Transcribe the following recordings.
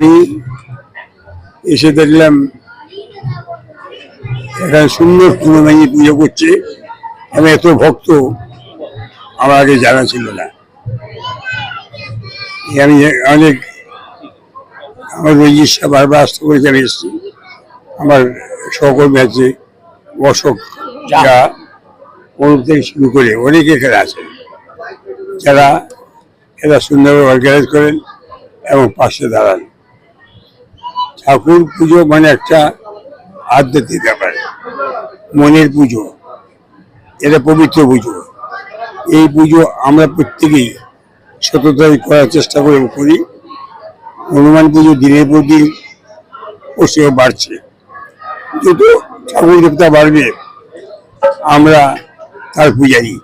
আমি এসে দেখলাম এখানে সুন্দর হনুমানজি পুজো করছে। আমি এত ভক্ত আমার আগে জানা ছিল না। আমি অনেক আমার রোজিসা বারবার আসতে করেছে আমি এসেছি। আমার সহকর্মী আছে অশোক যা। ওর থেকে শুরু করে অনেকে এখানে আছে। যারা এরা সুন্দরভাবে অর্গানাইজ করেন এবং পাশে দাঁড়ান। ঠাকুর পুজো মানে একটা আধ্যাত্মিক ব্যাপার, মনের পুজো, এটা পবিত্র পুজো। এই পুজো আমরা প্রত্যেকেই সততায় করার চেষ্টা করে করি। হনুমান পুজো দিনের পর দিন পশ্চিমে বাড়ছে। যত ঠাকুর দেবতা বাড়বে, আমরা তার পূজারি।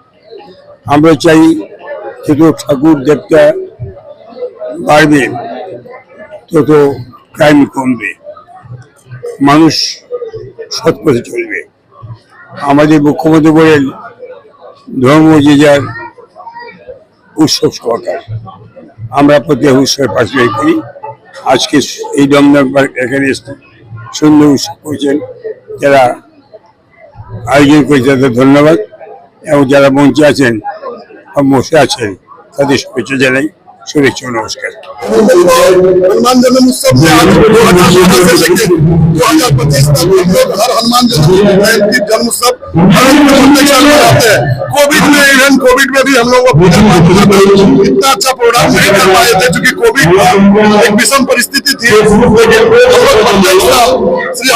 আমরা চাই যত ঠাকুর দেবতা বাড়বে, তত ক্রাইম কমবে, মানুষ সৎ পথে চলবে। আমাদের মুখ্যমন্ত্রী বলেন, ধর্ম যে যার উৎসব সহকার। আমরা প্রতি উৎসবের পাশে করি। আজকে এই দমদম পার্ক এখানে সুন্দর উৎসব করেছেন। যারা আয়োজন করেছে তাদের ধন্যবাদ। এবং যারা মঞ্চে আছেন বা বসে আছেন, তাদের শুভেচ্ছা জানাই। শুভেচ্ছা নমস্কার। हनुमान जन्म उत्सव में आज दो हज़ार सोलह से दो हज़ार पच्चीस तक हम लोग हर हनुमान जयंती जन्म उत्सव कोविड में इवन कोविड में भी हम लोग इतना अच्छा प्रोग्राम नहीं कर पाए थे क्योंकि कोविड एक विषम परिस्थिति थी। श्री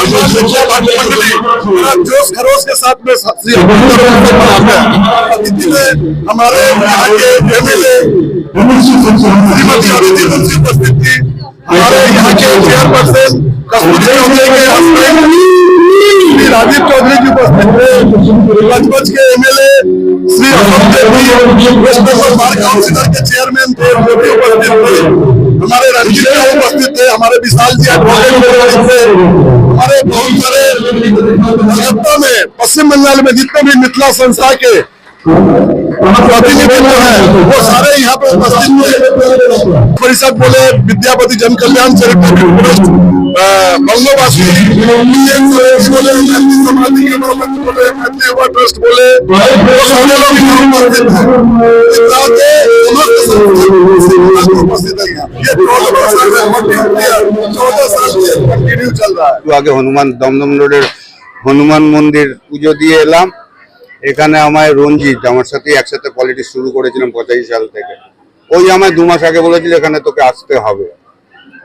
जोश खरोश के साथ में श्री अतिथि में हमारे यहाँ के एमएलए श्रीमती अदिति मुंशी उपस्थित थी हमारे यहाँ के चेयरपर्सन कस्तूरी चौधरी के हस्बैंड श्री राजीव चौधरी जी उपस्थित थे पंचमच के MLA Shri Ashok Devi west Bengal bar councillor के चेयरमैन थे वो भी उपस्थित थे हमारे रंजीत जी उपस्थित थे हमारे विशाल जी एडवोकेट थे हमारे बहुत सारे क्षेत्रों में, पश्चिम बंगाल में जितने भी मिथिला संस्था के प्रतिनिधि है, वो सारे यहाँ पे उपस्थित हुए। परिषद बोले, विद्यापति जन कल्याण चरित्र बंगोवासी ट्रस्ट बोले उपस्थित है। একটু আগে হনুমান, দমদম রোডের হনুমান মন্দির পুজো দিয়ে এলাম। এখানে আমায় রঞ্জিত, আমার সাথে একসাথে পলিটিক্স শুরু করেছিলাম পঁচাশি সাল থেকে। ওই আমায় দু মাস আগে বলেছিল, এখানে তোকে আসতে হবে।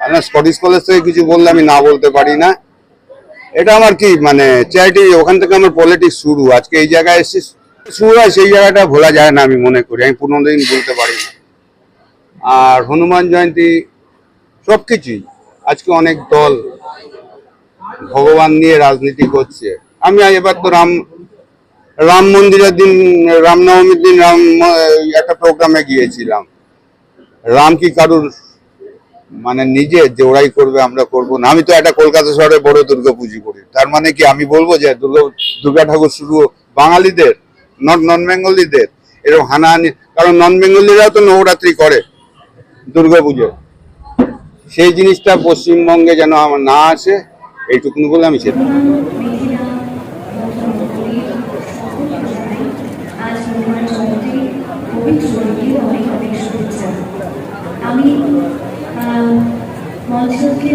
আমি স্কটিশ কলেজ থেকে কিছু বললে আমি না বলতে পারি না। এটা আমার কি মানে চ্যারিটি ওখান থেকে আমার পলিটিক্স শুরু। আজকে এই জায়গায় এসেছি শুরু হয়, সেই জায়গাটা ভোলা যায় না, আমি মনে করি। আমি পুরোনো দিন বলতে পারি না। আর হনুমান জয়ন্তী সব কিছুই আজকে অনেক দল ভগবান নিয়ে রাজনীতি করছে। আমি এবার তো রাম রাম মন্দিরের দিন, রামনবমীর দিন রাম, একটা প্রোগ্রামে গিয়েছিলাম। রাম কি কারুর মানে নিজে যে ওরাই করবে, আমরা করব না। আমি তো একটা কলকাতা শহরে বড় দুর্গা পুজো করি। তার মানে কি আমি বলব যে দুর্গা দুর্গা ঠাকুর শুরু বাঙালিদের নট নন বেঙ্গলিদের এরকম হানাহানি, কারণ নন বেঙ্গলিরাও তো নবরাত্রি করে দুর্গা পুজো সেই জিনিসটা পশ্চিমবঙ্গে যেন আমার না আসে, এইটুকুন বলে আমি সেটা আমি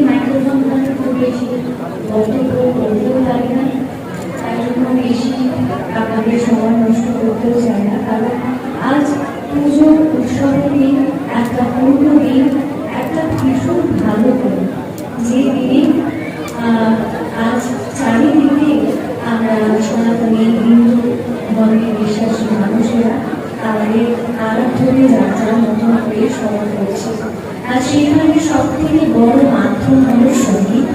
মাইক্রোফোন করতেও চাই না। কারণ আজ পুজো উৎসবের দিন একটা পূর্ণ দিন একটা ভীষণ ভালো দিন যে দিনে আজ চারিদিকে আমরা সনাতনী হিন্দু ধর্মে বিশ্বাসী মানুষেরা তাদের আরাধ্যকে যাত্রার মতন করে স্মরণ করছে। আর সেখানে সব থেকে বড় মাধ্যম হল সংগীত।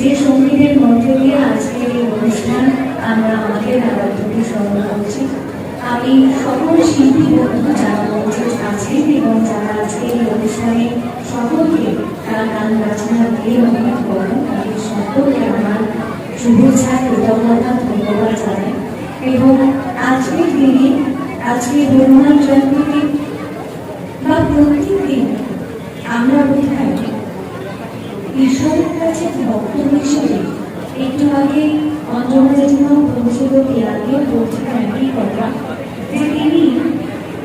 যে সঙ্গীতের মধ্যে দিয়ে আজকের এই অনুষ্ঠান আমরা আমাদের আরাধ্যকে স্মরণ করছি। আমি সকল শিল্পী বন্ধু যারা শুভেচ্ছা ধন্যবাদ জানাই এবং আজকের দিনে আজকে হনুমান বা প্রত্যেক দিন আমরা বোধহয় ঈশ্বরের কাছে ভক্ত হিসেবে একটু আগে অঞ্জনা জেঠিমা পৌঁছলো এর আগে একই কথা যে তিনি